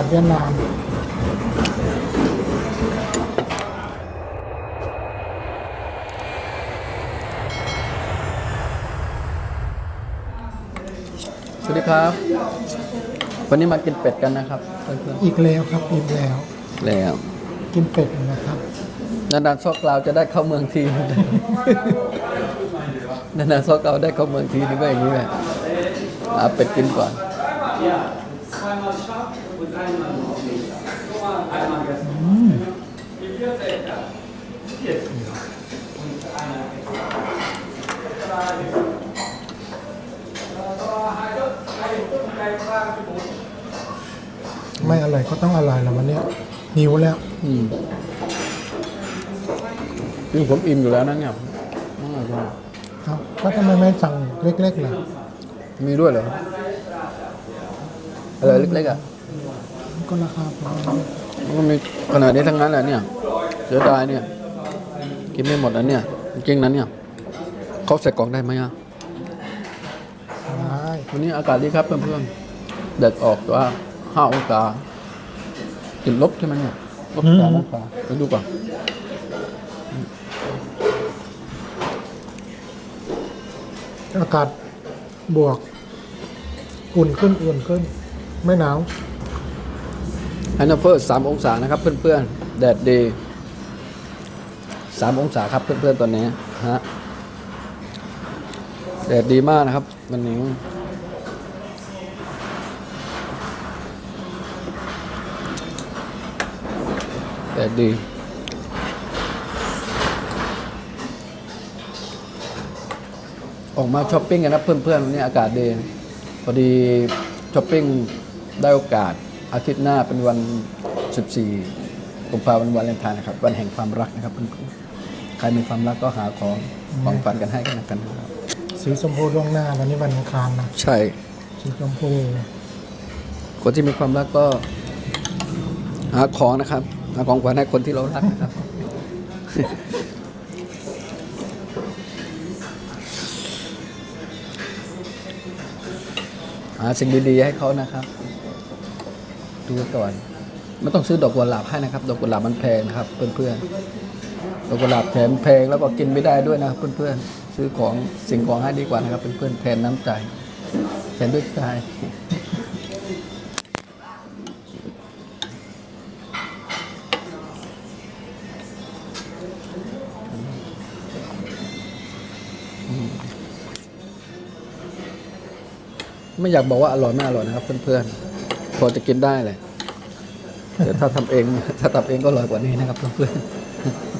ผัดเวียดนามสวัสดีครับ วันนี้มากินเป็ดกันนะครับเพื่อนอีกแล้วครับอีกแล้ว ๆแล้วกินเป็ดนะครับ นานๆซอกเราวจะได้เข้าเมืองทีนึง นานๆซอกเราวได้เข้าเมืองทีนึงก็อย่างนี้แหละเอาเป็ดกินก่อน ไม่อร่อยก็ต้องอร่อยแล้ววันเนี้ยหิวแล้ว อืมจริงผมอิ่มอยู่แล้วนะเนี่ยอร่อยจังครับก็ทำไมไม่สั่งเล็กๆล่ะมีด้วยเหรออะไรเล็กๆอะมัน ก็ราคาพอมันก็มีขนาดนี้ทั้งนั้นแหละเนี่ยเสียดายเนี่ย กินไม่หมดอันเนี่ย จริงๆนั้นเนี่ยเขาใส่กล่องได้ไหมอะได้วันนี้อากาศดีครับเพื่อนๆแดดออกต่ว่าห้าองศาติดลบใช่ไหมเนี่ยลบสามองศาไปดูก่อนอากาศบวก อุ่นขึ้นอุ่นขึ้น ไม่หนาว ฮนนเฟอร์สามองศานะครับเพื่อนๆ แดดดีสามองศาครับเพื่อนๆตอนนี้ฮะแดดดีมากนะครับ วันนี้แดดดีออกมาช้อปปิ้งกันนะเพื่อนๆวันนี้อากาศดีพอดีช้อปปิ้งได้โอกาส อาทิตย์หน้าเป็นวัน 14กุมภาพันธ์วันวาเลนไทน์นะครับ วันแห่งความรักนะครับเพื่อนๆใครมีความรักก็หาของของฝันกันให้กันแล้วกันนะครับสีชมพูล่วงหน้าวันนี้วันอังคารนะใช่ สีชมพูคนที่มีความรักก็หาของนะครับหาของขวัญให้คนที่เรารักนะครับ หาสิ่งดีๆให้เขานะครับ ดูก่อนไม่ต้องซื้อดอกกุหลาบให้นะครับ ดอกกุหลาบมันแพงนะครับ เพื่อนๆดอกกุหลาบแถมแพงแล้วก็กินไม่ได้ด้วยนะครับ เพื่อนๆซื้อของสิ่งของให้ดีกว่านะครับเพื่อนๆแทนน้ำใจแทนด้วยใจไม่อยากบอกว่าอร่อยไม่อร่อยนะครับ เพื่อนๆ พอจะกินได้เลยแต่ถ้าทำเองถ้าทำเองก็อร่อยกว่านี้นะครับเพื่อนๆ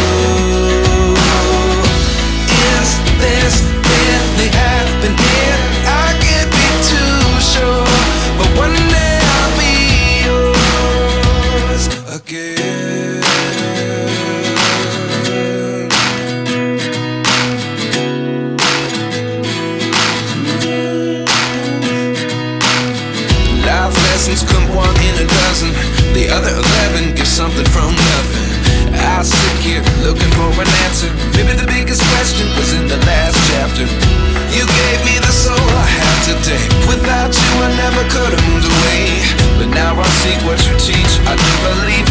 what you teach. I do believe